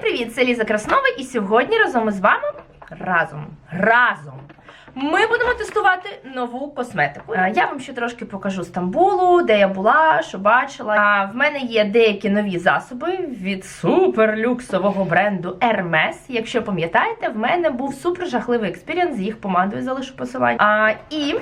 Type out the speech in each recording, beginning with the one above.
привіт! Це Ліза Краснова, і сьогодні разом із вами разом разом ми будемо тестувати нову косметику. Е, Я вам ще трошки покажу Стамбулу, де я була, що бачила. В мене є деякі нові засоби від суперлюксового бренду Hermes. Якщо пам'ятаєте, в мене був супер жахливий експірієнс з їх помадою, залишу посилання. І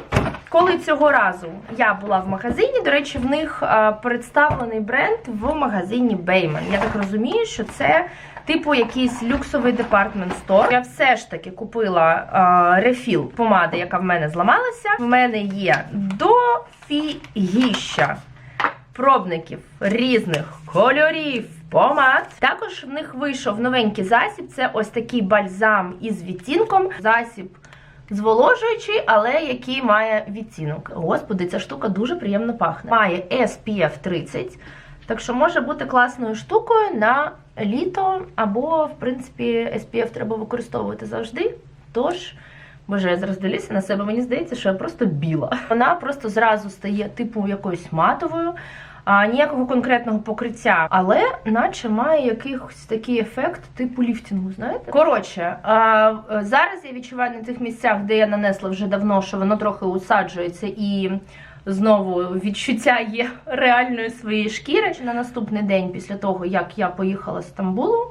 коли цього разу я була в магазині, до речі, в них представлений бренд в магазині Бейман. Я так розумію, що це типу якийсь люксовий департмент стор. Я все ж таки купила а, рефіл помади, яка в мене зламалася. В мене є дофігіща пробників різних кольорів. Помад. Також в них вийшов новенький засіб. Це ось такий бальзам із відтінком. Засіб зволожуючий, але який має відтінок. Господи, ця штука дуже приємно пахне. Має SPF 30, так що може бути класною штукою на літо, або, в принципі, SPF треба використовувати завжди. Тож. Боже, я зараз дивлюся на себе, мені здається, що я просто біла. Вона просто зразу стає типу якоюсь матовою, а, ніякого конкретного покриття, але наче має якийсь такий ефект типу ліфтингу, знаєте? Коротше, а, зараз я відчуваю на тих місцях, де я нанесла вже давно, що воно трохи усаджується і. Знову відчуття є реальної своєї шкіри. На наступний день, після того, як я поїхала з Стамбулу,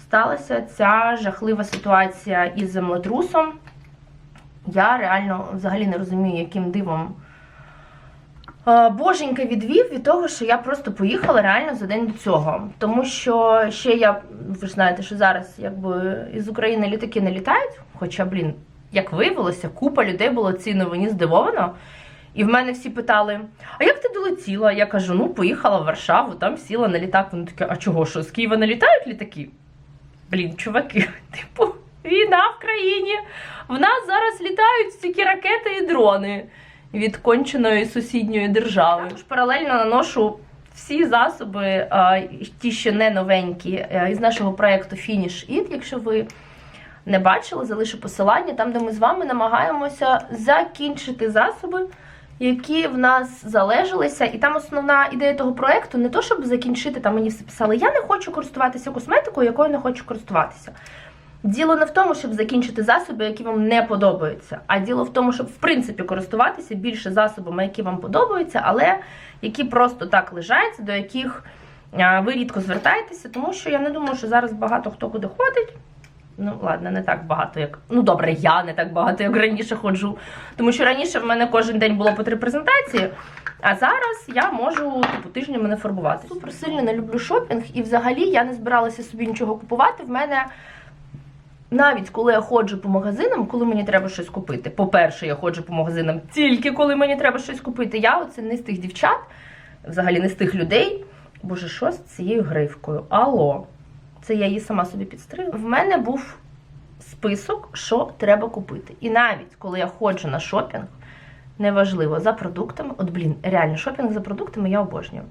сталася ця жахлива ситуація із землетрусом. Я реально взагалі не розумію, яким дивом е, Боженька відвів від того, що я просто поїхала реально за день до цього. Тому що ще я, ви ж знаєте, що зараз якби із України літаки не літають. Хоча, блін, як виявилося, купа людей було цій новині здивовано. І в мене всі питали: а як ти долетіла? Я кажу, ну поїхала в Варшаву, там сіла на літак. Вони такі, а чого що, з Києва не літають літаки? Блін, чуваки, типу, війна в країні. В нас зараз літають тільки ракети і дрони від конченої сусідньої держави. Також паралельно наношу всі засоби, ті, що не новенькі, е, із нашого проєкту Finish It, якщо ви не бачили, залишу посилання там, де ми з вами намагаємося закінчити засоби. Які в нас залежалися, і там основна ідея того проекту не то, щоб закінчити, там мені все писали, я не хочу користуватися косметикою, якою не хочу користуватися. Діло не в тому, щоб закінчити засоби, які вам не подобаються, а діло в тому, щоб в принципі користуватися більше засобами, які вам подобаються, але які просто так лежать, до яких ви рідко звертаєтеся, тому що я не думаю, що зараз багато хто куди ходить. Ну, ладно, не так багато, як. Ну, добре, я не так багато, як раніше ходжу. Тому що раніше в мене кожен день було по три презентації, а зараз я можу типу, тижнями не фарбувати. Супер сильно не люблю шопінг, і взагалі я не збиралася собі нічого купувати. В мене навіть коли я ходжу по магазинам, коли мені треба щось купити. По-перше, я ходжу по магазинам тільки коли мені треба щось купити. Я оце не з тих дівчат, взагалі не з тих людей. Боже, що з цією гривкою? Алло. Це я її сама собі підстригла. В мене був список, що треба купити. І навіть коли я ходжу на шопінг, неважливо за продуктами. От, блін, реально, шопінг за продуктами я обожнюю.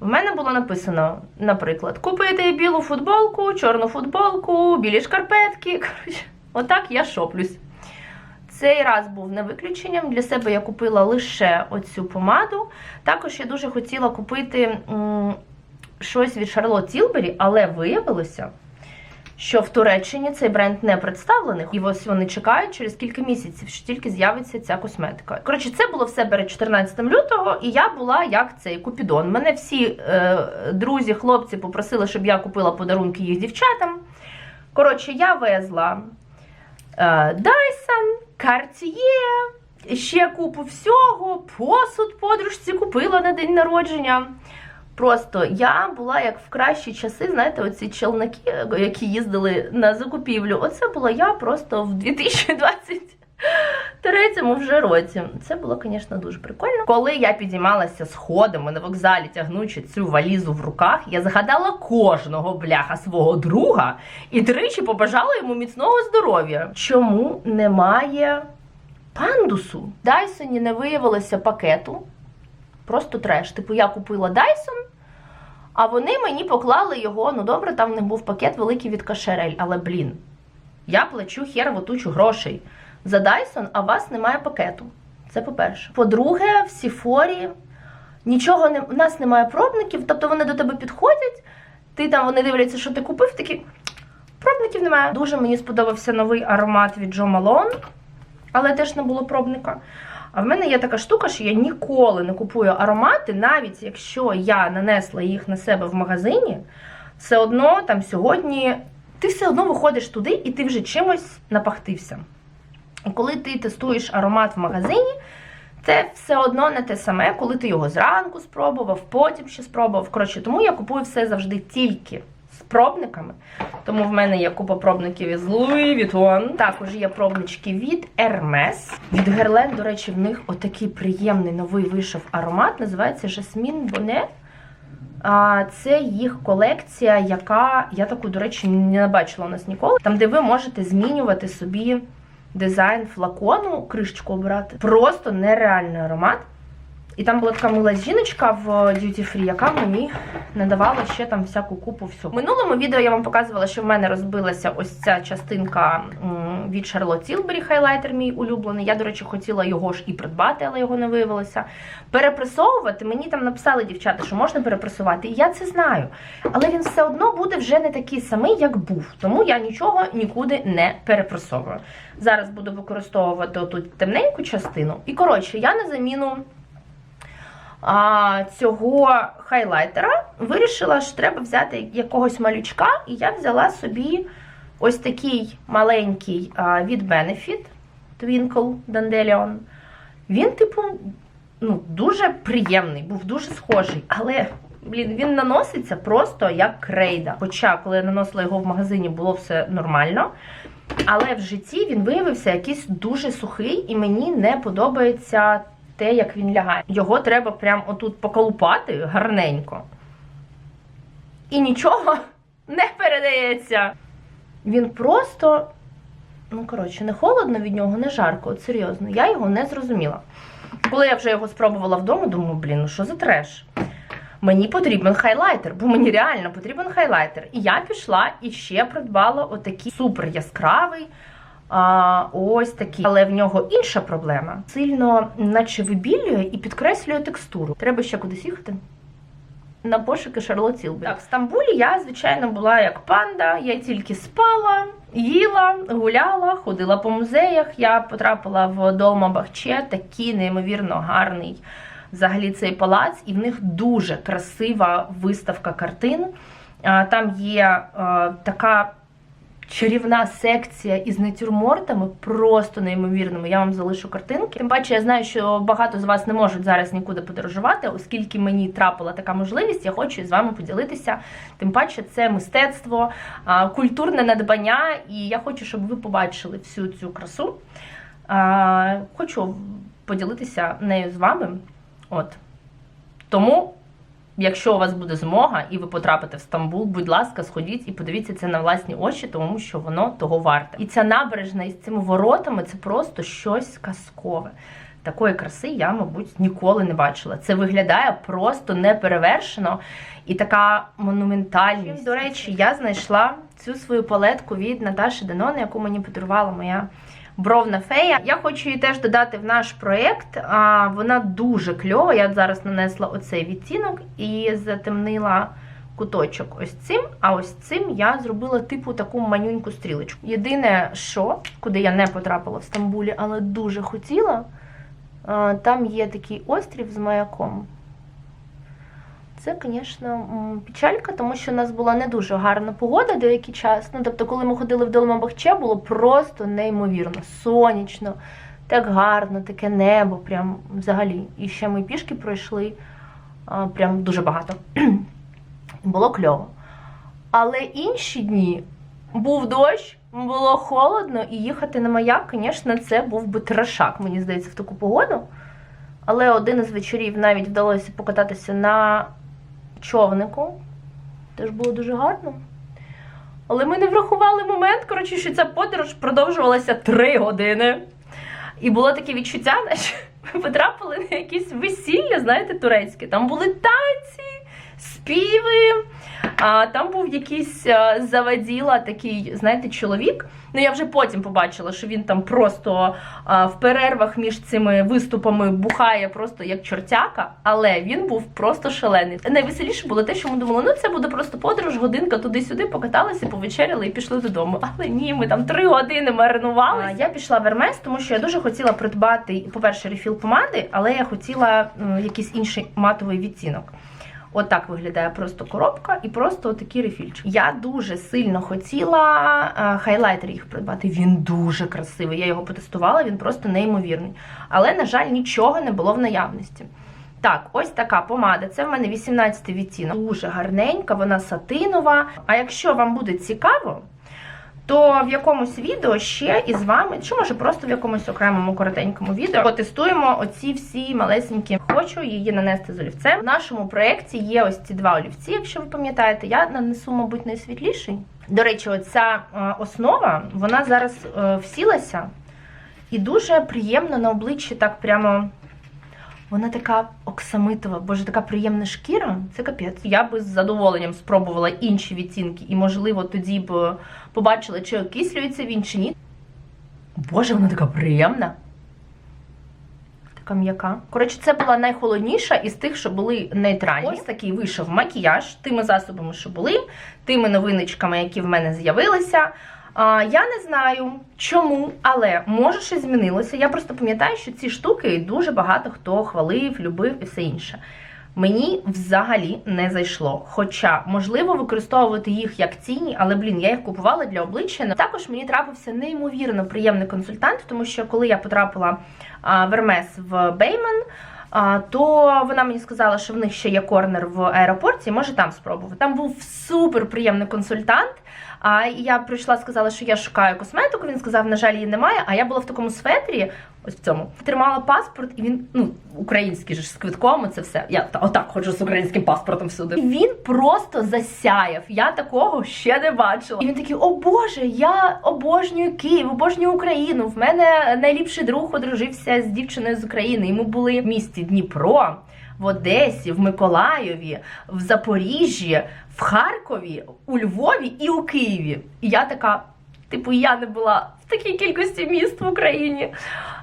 В мене було написано, наприклад, купити білу футболку, чорну футболку, білі шкарпетки. Коротше, отак я шоплюсь. Цей раз був не виключенням. Для себе я купила лише оцю помаду. Також я дуже хотіла купити щось від Charlotte Tilbury, але виявилося, що в Туреччині цей бренд не представлений. І ось вони чекають через кілька місяців, що тільки з'явиться ця косметика. Коротше, це було все перед 14 лютого, і я була як цей купідон. Мене всі е, друзі, хлопці попросили, щоб я купила подарунки їх дівчатам. Коротше, я везла е, Dyson, Cartier, ще купу всього, посуд подружці купила на день народження. Просто я була як в кращі часи, знаєте, оці челноки, які їздили на закупівлю. Оце була я просто в 2023 вже році. Це було, звісно, дуже прикольно. Коли я підіймалася сходами на вокзалі, тягнучи цю валізу в руках, я згадала кожного бляха свого друга і тричі побажала йому міцного здоров'я. Чому немає пандусу? Дайсоні не виявилося пакету. Просто треш. Типу, я купила Dyson, а вони мені поклали його. Ну добре, там в них був пакет великий від Кашерель, але блін, я плачу херову тучу грошей за Dyson, а у вас немає пакету. Це по-перше. По-друге, в Сіфорі нічого не у нас немає пробників, тобто вони до тебе підходять. Ти там вони дивляться, що ти купив, такі пробників немає. Дуже мені сподобався новий аромат від Джо Малон, але теж не було пробника. А в мене є така штука, що я ніколи не купую аромати, навіть якщо я нанесла їх на себе в магазині, все одно там сьогодні ти все одно виходиш туди і ти вже чимось напахтився. І коли ти тестуєш аромат в магазині, це все одно не те саме, коли ти його зранку спробував, потім ще спробував. Коротше, тому я купую все завжди тільки пробниками. Тому в мене є купа пробників із Louis Vuitton. Також є пробнички від Hermes. Від Guerlain, до речі, в них отакий приємний новий вийшов аромат. Називається Жасмін Боне. А, Це їх колекція, яка я таку, до речі, не бачила у нас ніколи. Там, де ви можете змінювати собі дизайн флакону, кришечку обирати. Просто нереальний аромат. І там була така мила жіночка в Duty Free, яка мені надавала ще там всяку купу всього. В минулому відео я вам показувала, що в мене розбилася ось ця частинка від Charlotte Tilbury хайлайтер, мій улюблений. Я, до речі, хотіла його ж і придбати, але його не виявилося. Перепресовувати мені там написали дівчата, що можна перепресувати, і я це знаю. Але він все одно буде вже не такий самий, як був. Тому я нічого нікуди не перепресовую. Зараз буду використовувати тут темненьку частину. І коротше, я на заміну а, цього хайлайтера вирішила, що треба взяти якогось малючка, і я взяла собі ось такий маленький а, від Benefit Twinkle Dandelion. Він, типу, ну, дуже приємний, був дуже схожий, але. Блін, він наноситься просто як крейда. Хоча, коли я наносила його в магазині, було все нормально. Але в житті він виявився якийсь дуже сухий, і мені не подобається те, як він лягає. Його треба прям отут поколупати гарненько. І нічого не передається. Він просто, ну, коротше, не холодно від нього, не жарко, от серйозно. Я його не зрозуміла. Коли я вже його спробувала вдома, думаю, блін, ну що за треш? Мені потрібен хайлайтер, бо мені реально потрібен хайлайтер. І я пішла і ще придбала отакий супер яскравий. А, ось такий. Але в нього інша проблема. Сильно, наче вибілює і підкреслює текстуру. Треба ще кудись їхати. На пошуки Тілбері. Так, в Стамбулі я, звичайно, була як панда. Я тільки спала, їла, гуляла, ходила по музеях. Я потрапила в Долма Бахче, такий неймовірно гарний взагалі цей палац, і в них дуже красива виставка картин. Там є така чарівна секція із натюрмортами, просто неймовірними. Я вам залишу картинки. Тим паче, я знаю, що багато з вас не можуть зараз нікуди подорожувати, оскільки мені трапила така можливість, я хочу з вами поділитися. Тим паче, це мистецтво, культурне надбання, і я хочу, щоб ви побачили всю цю красу. Хочу поділитися нею з вами. От. Тому, якщо у вас буде змога і ви потрапите в Стамбул, будь ласка, сходіть і подивіться це на власні очі, тому що воно того варте. І ця набережна із цими воротами це просто щось казкове. Такої краси я, мабуть, ніколи не бачила. Це виглядає просто неперевершено і така монументальність. До речі, я знайшла цю свою палетку від Наташі Денон, яку мені подарувала моя бровна фея. Я хочу її теж додати в наш проєкт. Вона дуже кльова. Я зараз нанесла оцей відтінок і затемнила куточок ось цим. А ось цим я зробила типу таку манюньку стрілочку. Єдине, що, куди я не потрапила в Стамбулі, але дуже хотіла, там є такий острів з маяком. Це, звісно, печалька, тому що у нас була не дуже гарна погода деякий час. Ну, тобто, коли ми ходили в Долмабахче, було просто неймовірно, сонячно, так гарно, таке небо, прям взагалі. І ще ми пішки пройшли прям дуже багато. Було кльово. Але інші дні був дощ, було холодно, і їхати на маяк, звісно, це був би трешак, мені здається, в таку погоду. Але один із вечорів навіть вдалося покататися на човнику. Теж було дуже гарно. Але ми не врахували момент, коротше, що ця подорож продовжувалася три години. І було таке відчуття, наче ми потрапили на якесь весілля, знаєте, турецьке. Там були танці, співи. А, там був якийсь заваділа, такий, знаєте, чоловік. Ну, я вже потім побачила, що він там просто а, в перервах між цими виступами бухає просто як чортяка, але він був просто шалений. Найвеселіше було те, що ми думали, ну це буде просто подорож, годинка туди-сюди, покаталися, повечеряли і пішли додому. Але ні, ми там три години маринувалися. Я пішла в Ермес, тому що я дуже хотіла придбати, по-перше, рефіл помади, але я хотіла м, якийсь інший матовий відтінок. Отак виглядає просто коробка і просто такий рефільчик. Я дуже сильно хотіла е, хайлайтер їх придбати. Він дуже красивий. Я його потестувала, він просто неймовірний. Але, на жаль, нічого не було в наявності. Так, ось така помада. Це в мене 18 відтінок. Дуже гарненька, вона сатинова. А якщо вам буде цікаво, то в якомусь відео ще із вами, чи може просто в якомусь окремому коротенькому відео потестуємо оці всі малесенькі. Хочу її нанести з олівцем. В нашому проєкті є ось ці два олівці, якщо ви пам'ятаєте. Я нанесу, мабуть, найсвітліший. До речі, оця е, основа, вона зараз е, всілася і дуже приємно на обличчі так прямо. Вона така оксамитова, боже, така приємна шкіра. Це капець. Я би з задоволенням спробувала інші відтінки, і, можливо, тоді б побачила, чи окислюється він, чи ні. Боже, вона така приємна. Така м'яка. Коротше, це була найхолодніша із тих, що були нейтральні. Ось такий вийшов макіяж тими засобами, що були, тими новиночками, які в мене з'явилися. Я не знаю чому, але може щось змінилося. Я просто пам'ятаю, що ці штуки дуже багато хто хвалив, любив і все інше. Мені взагалі не зайшло. Хоча, можливо, використовувати їх як ціні, але блін, я їх купувала для обличчя. Також мені трапився неймовірно приємний консультант, тому що коли я потрапила в Ермес в Беймен. То вона мені сказала, що в них ще є корнер в аеропорті, може там спробувати. Там був супер приємний консультант. А я прийшла, сказала, що я шукаю косметику. Він сказав, на жаль, її немає. А я була в такому светрі, ось в цьому. Тримала паспорт, і він, ну, український же ж з квитком, це все. Я та- отак ходжу з українським паспортом всюди. І він просто засяяв. Я такого ще не бачила. І він такий: О Боже, я обожнюю Київ, обожнюю Україну. В мене найліпший друг одружився з дівчиною з України. І ми були в місті Дніпро. В Одесі, в Миколаєві, в Запоріжжі, в Харкові, у Львові і у Києві. І я така, типу, я не була в такій кількості міст в Україні.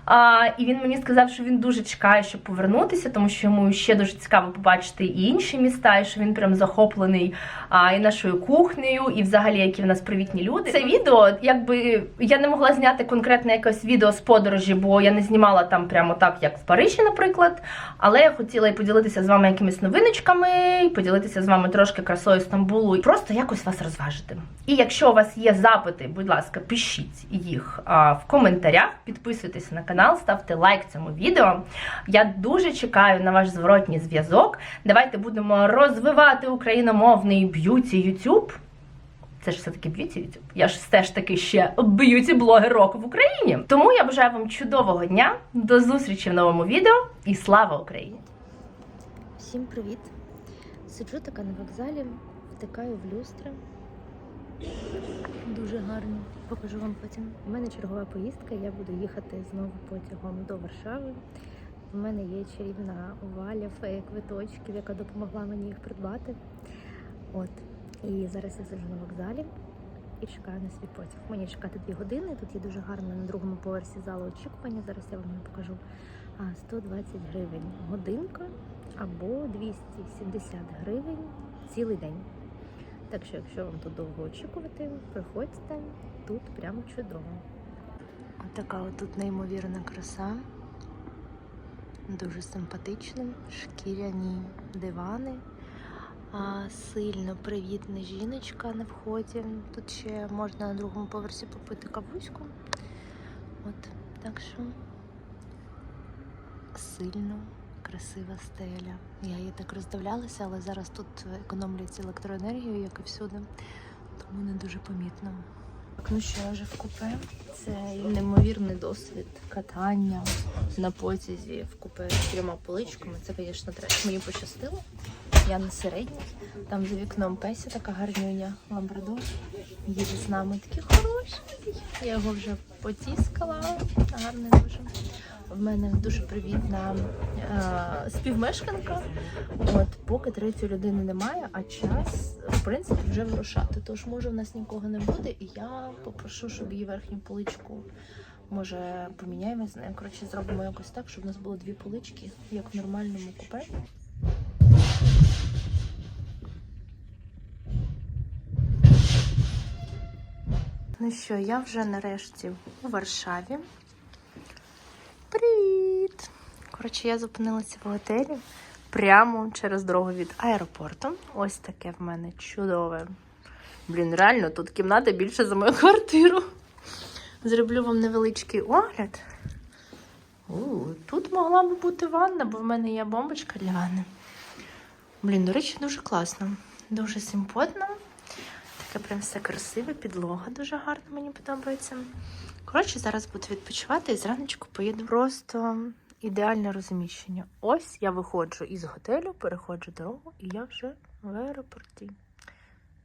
А, і він мені сказав, що він дуже чекає, щоб повернутися, тому що йому ще дуже цікаво побачити і інші міста, і що він прям захоплений а, і нашою кухнею, і взагалі які в нас привітні люди. Це відео, якби я не могла зняти конкретне якесь відео з подорожі, бо я не знімала там прямо так, як в Парижі, наприклад. Але я хотіла і поділитися з вами якимись новиночками, і поділитися з вами трошки красою Стамбулу, і просто якось вас розважити. І якщо у вас є запити, будь ласка, пишіть їх а, в коментарях, підписуйтесь на канал, ставте лайк цьому відео. Я дуже чекаю на ваш зворотній зв'язок. Давайте будемо розвивати україномовний б'юті YouTube. Це ж все-таки б'юті YouTube. Я ж все ж таки ще б'юті-блогер року в Україні. Тому я бажаю вам чудового дня, до зустрічі в новому відео і слава Україні! Всім привіт! Сиджу така на вокзалі, втикаю в люстри. Дуже гарно. Покажу вам потім. У мене чергова поїздка, я буду їхати знову потягом до Варшави. У мене є чарівна Валя фея квиточків, яка допомогла мені їх придбати. От. І зараз я сиджу на вокзалі і чекаю на свій потяг. Мені чекати дві години. Тут є дуже гарно на другому поверсі залу очікування. Зараз я вам його покажу. А 120 гривень годинка або 270 гривень цілий день. Так що, якщо вам тут довго очікувати, приходьте тут прямо чудово. Отака отут неймовірна краса. Дуже симпатично, шкіряні дивани. А, сильно привітна жіночка на вході. Тут ще можна на другому поверсі попити кавуську. От, так що сильно красива стеля. Я її так роздивлялася, але зараз тут економлять електроенергію, як і всюди, тому не дуже помітно. Ну що, я вже в купе. Це неймовірний досвід катання на потязі в купе з трьома поличками. Це, звісно, треш. Мені пощастило. Я на середній. Там за вікном Песя така гарнюня, ламбрадор. Їде з нами такий хороший. Я його вже потіскала. Гарний дуже. В мене дуже привітна е, співмешканка. От, поки третьої людини немає, а час, в принципі, вже вирушати. Тож, може, в нас нікого не буде, і я попрошу, щоб її верхню поличку, може, поміняємо з нею. Коротше, зробимо якось так, щоб у нас було дві полички, як в нормальному купе. Ну що, я вже нарешті у Варшаві. Привіт! Коротше, я зупинилася в готелі прямо через дорогу від аеропорту. Ось таке в мене чудове. Блін, реально, тут кімната більше за мою квартиру. Зроблю вам невеличкий огляд. У, тут могла би бути ванна, бо в мене є бомбочка для ванни. Блін, до речі, дуже класно. Дуже симпотно. Таке прям все красиве, підлога дуже гарна, мені подобається. Коротше, зараз буду відпочивати і зраночку поїду. Просто ідеальне розміщення. Ось я виходжу із готелю, переходжу дорогу, і я вже в аеропорті.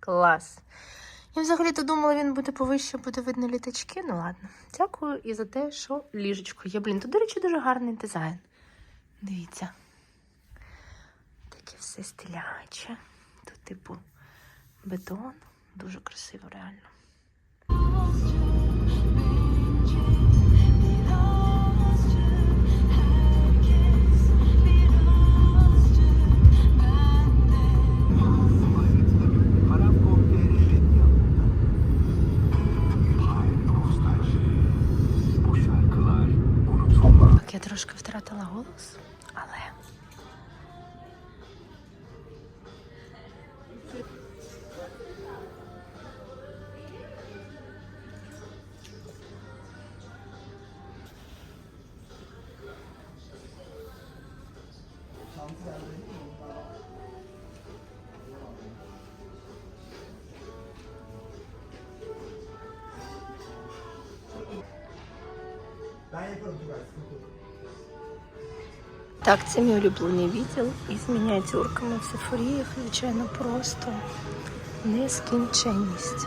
Клас. Я взагалі-то думала, він буде повище, буде видно літачки. Ну ладно. Дякую і за те, що ліжечко є. Блін, тут, до речі, дуже гарний дизайн. Дивіться. Таке все стиляче. Тут, типу, бетон. Дуже красиво, реально. Так, я трошки втратила голос, Так, це мій улюблений відділ із мініатюрками в сефоріях, звичайно, просто нескінченність.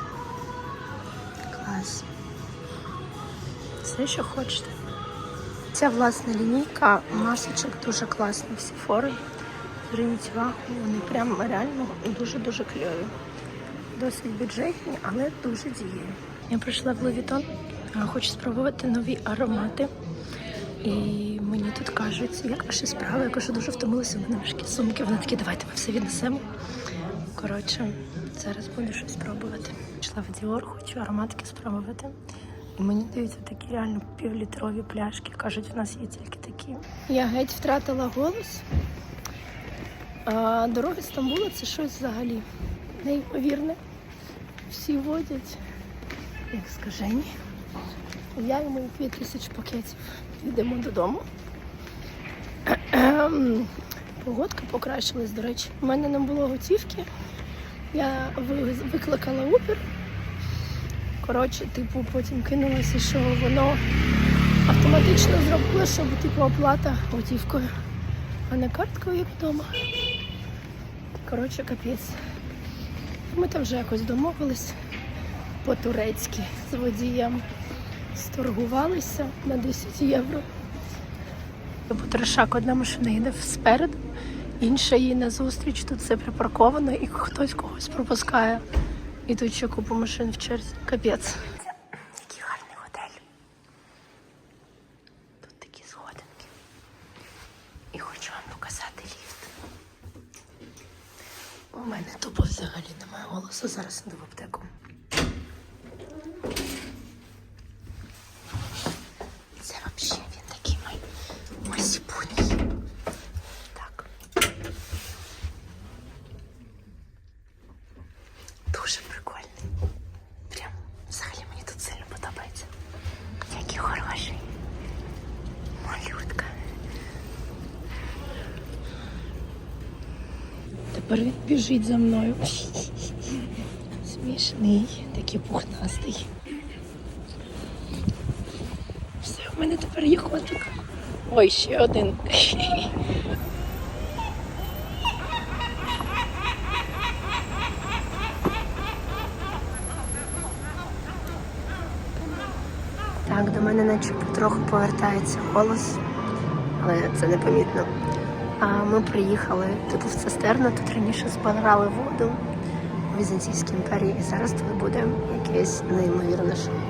Клас. Все, що хочете. Ця власна лінійка масочок дуже класна. Всі фори. Зверніть увагу, вони прям реально дуже-дуже кльові. Досить бюджетні, але дуже дієві. Я прийшла в Левітон, хочу спробувати нові аромати. І мені тут кажуть, як ваші справи? Я кажу, дуже втомилася, в мене важкі сумки. Вони такі, давайте ми все віднесемо. Коротше, зараз буду щось спробувати. Пішла в Діор, хочу ароматики спробувати. І мені даються такі реально півлітрові пляшки. Кажуть, в нас є тільки такі. Я геть втратила голос. А дороги Стамбула це щось взагалі неймовірне. Всі водять, як скажені. Я мої 5 тисяч пакетів йдемо додому. Погодка покращилась, до речі. У мене не було готівки. Я викликала Uber. Коротше, типу, потім кинулася, що воно автоматично зробило, щоб типу оплата готівкою, а не карткою, як вдома. Коротше, капець. Ми там вже якось домовились по-турецьки з водієм сторгувалися на 10 євро. Потрошак одна машина йде спереду, інша їй назустріч. Тут все припарковано і хтось когось пропускає. І тут ще купу машин в черзі. Капець. Привіт, біжить за мною. Смішний, такий пухнастий. Все, в мене тепер є котик. Ой, ще один. Так, до мене наче потроху повертається голос, але це непомітно. А ми приїхали типу в цистерну, тут раніше збирали воду в Візантійській імперії, і зараз тут буде якесь неймовірне шоу.